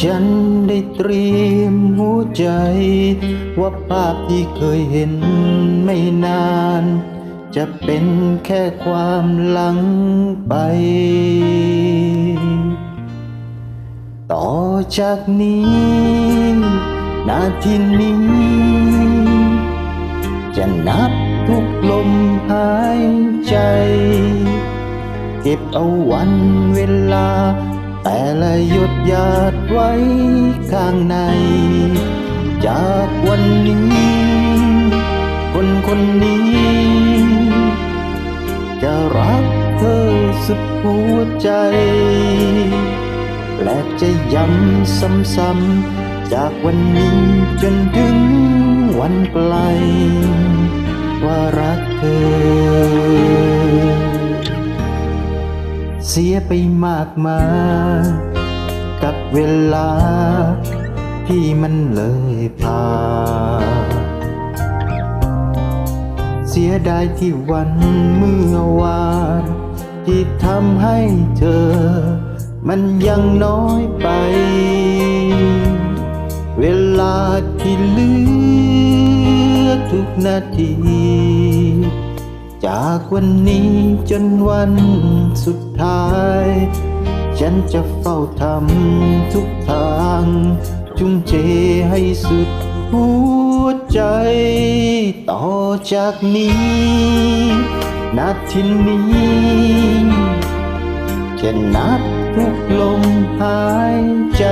ฉันได้เตรียมหัวใจ ว่าภาพที่เคยเห็นไม่นาน จะเป็นแค่ความหลังไป ต่อจากนี้ นาทีนี้ จะนับทุกลมหายใจ เก็บเอาวันเวลา แต่ละหยดหยาดไว้ข้างใน จากวันนี้ คนคนนี้ จะรักเธอสุดหัวใจ และจะย้ำซ้ำๆจากวันนี้จนถึงวันไกล ว่ารักเธอ เสียไปมากมายกับเวลาที่มันเลยผ่านเสียดายที่วันเมื่อวานที่ทำให้เธอ มันยังน้อยไป เวลาที่เหลือทุกนาที จากวันนี้จนวันสุดท้าย ฉันจะเฝ้าทำทุกทางจุงเจให้สุดหัวใจ ต่อจากนี้นาทีนี้จะนับทุกลมหายใจ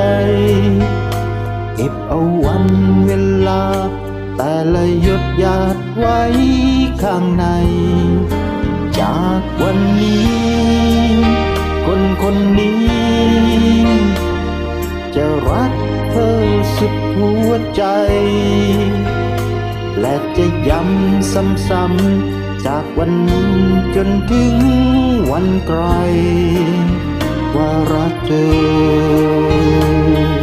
เก็บเอาวันเวลา แต่ละหยดหยาดไว้ข้างในากวันนี้ คนคนนี้ จะรักเธอสุดหัวใจ และจะย้ำซ้ำๆจากวันนี้จนถึงวันไกล ว่ารักเธอ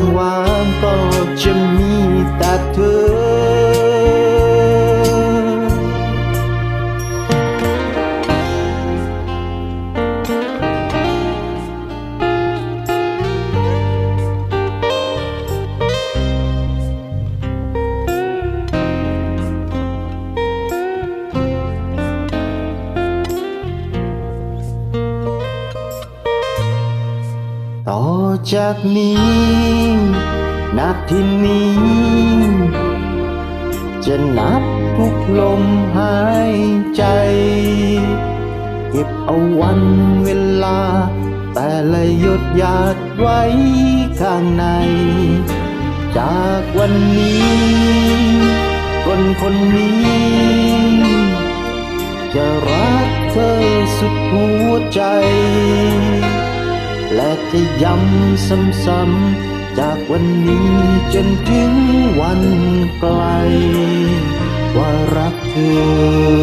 างวางก็จะ จากนี้นาทีนี้ จะนับทุกลมหายใจ เก็บเอาวันเวลา แต่ละหยดหยาดไว้ข้างใน จากวันนี้ คนคนนี้ จะรักเธอสุดหัว จะย้ำซ้ำๆจากวันนี้จนถึงวันไกล ว่ารักเธอ